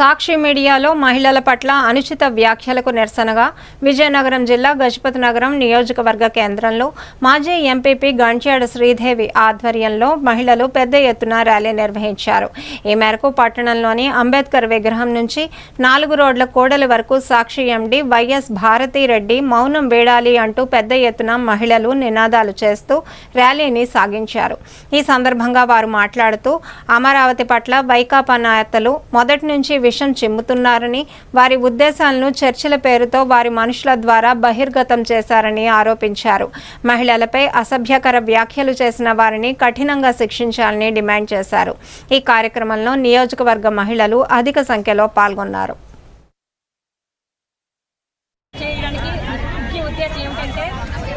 సాక్షి మీడియాలో మహిళల పట్ల అనుచిత వ్యాఖ్యలకు నిరసనగా విజయనగరం జిల్లా గజపతి నగరం నియోజకవర్గ కేంద్రంలో మాజీ ఎంపీపీ గంట్యాడ శ్రీదేవి ఆధ్వర్యంలో మహిళలు పెద్ద ఎత్తున ర్యాలీ నిర్వహించారు. ఈ మేరకు పట్టణంలోని అంబేద్కర్ విగ్రహం నుంచి నాలుగు రోడ్ల కూడలి వరకు సాక్షి ఎండి వైఎస్ భారతిరెడ్డి మౌనం వేడాలి అంటూ పెద్ద ఎత్తున మహిళలు నినాదాలు చేస్తూ ర్యాలీని సాగించారు. ఈ సందర్భంగా వారు మాట్లాడుతూ అమరావతి పట్ల వైకాపా నేతలు మొదటి నుంచి విషం చిమ్ముతున్నారని వారి ఉద్దేశాలను చర్చల పేరుతో వారి మనుషుల ద్వారా బహిర్గతం చేశారని ఆరోపించారు. మహిళలపై అసభ్యకర వ్యాఖ్యలు చేసిన వారిని కఠినంగా శిక్షించాలని డిమాండ్ చేశారు. ఈ కార్యక్రమంలో నియోజకవర్గ మహిళలు అధిక సంఖ్యలో పాల్గొన్నారు.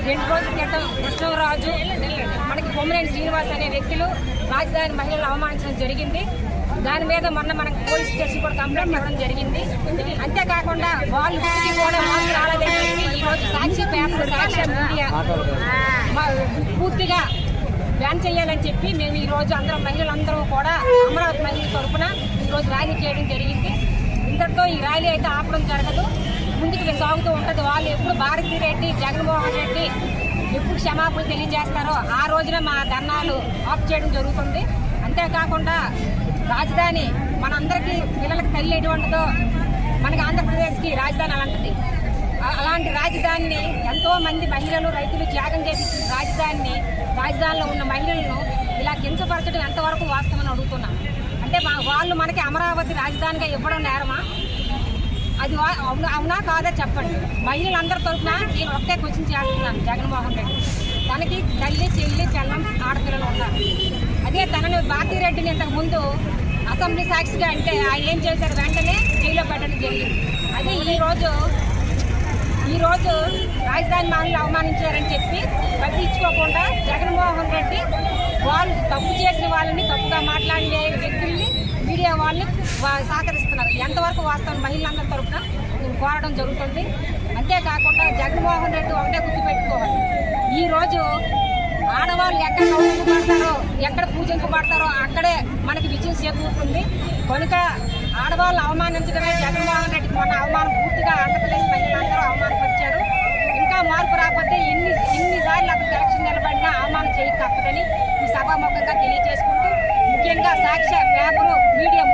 రెండు రోజుల క్రితం కృష్ణరాజు మనకి బొమ్మరేని శ్రీనివాస్ అనే వ్యక్తులు రాజధాని మహిళలు అవమానించడం జరిగింది. దాని మీద మొన్న మనకు పోలీస్ స్టేషన్ కూడా కంప్లైంట్ ఇవ్వడం జరిగింది. అంతేకాకుండా వాళ్ళు ఇంటికి కూడా మార్పు రాలేదని చెప్పి ఈ రోజు సాక్షి పేపర్ సాక్షి మీడియా మా- పూర్తిగా బ్యాన్ చేయాలని చెప్పి మేము ఈరోజు అందరం మహిళలందరం కూడా అమరావతి మహిళల తరఫున ఈరోజు ర్యాలీ చేయడం జరిగింది. ఇంతటితో ఈ ర్యాలీ అయితే ఆపడం జరగదు. ముందుకు సాగుతూ ఉంటుంది. వాళ్ళు ఎప్పుడు భారతీ రెడ్డి జగన్మోహన్ రెడ్డి ఎప్పుడు క్షమాపణలు తెలియజేస్తారో ఆ రోజున మా ధర్నాలు ఆఫ్ చేయడం జరుగుతుంది. అంతేకాకుండా రాజధాని మనందరికీ పిల్లలకి తల్లి ఎటువంటిదో మనకి ఆంధ్రప్రదేశ్కి రాజధాని అలాంటిది. అలాంటి రాజధానిని ఎంతో మంది మహిళలు రైతులు త్యాగం చేసిన రాజధానిని రాజధానిలో ఉన్న మహిళలను ఇలా కించపరచడం ఎంతవరకు వాస్తవమని అడుగుతున్నాను. అంటే మా- వాళ్ళు మనకి అమరావతి రాజధానిగా ఇవ్వడం నేరమా? అది అవునా అవునా కాదా చెప్పండి. మహిళలందరి తరఫున నేను ఒకే క్వశ్చన్ చేస్తున్నాను జగన్మోహన్ రెడ్డి. తనకి తల్లి చెల్లి చెల్లం ఆడపిల్లలు ఉన్నారు. అదే తనను భారతీరెడ్డిని ఇంతకు ముందు అసెంబ్లీ సాక్షిగా అంటే ఆయన ఏం చేశారు వెంటనే జైల్లో పెట్టడం జరిగింది. అదే ఈరోజు ఈరోజు రాజధాని మహిళలు అవమానించారని చెప్పి పట్టించుకోకుండా జగన్మోహన్ రెడ్డి వాళ్ళు తప్పు చేసిన వాళ్ళని తప్పుగా మాట్లాడే వ్యక్తుల్ని మీడియా వాళ్ళని సహకరిస్తున్నారు. ఎంతవరకు వాస్తవం మహిళలందరి తరఫున కోరడం జరుగుతుంది. అంతేకాకుండా జగన్మోహన్ రెడ్డి ఒకటే గుర్తుపెట్టి ఎక్కడ నోటుకు పడతారో ఎక్కడ పూజకు పడతారో అక్కడే మనకి విజయం చేకూరుతుంది. కనుక ఆడవాళ్ళు అవమానించడమే జగన్మోహన్ రెడ్డి మొన్న అవమానం పూర్తిగా ఆంధ్రప్రదేశ్ ప్రజలందరూ అవమానపరిచారు. ఇంకా మార్పు రాకపోతే ఎన్ని ఇన్నిసార్లు అతను ఎలక్షన్ నిలబడినా అవమానం చేయక తప్పదని ఈ సభాముఖంగా తెలియజేసుకుంటూ ముఖ్యంగా సాక్ష్య పేపరు మీడియా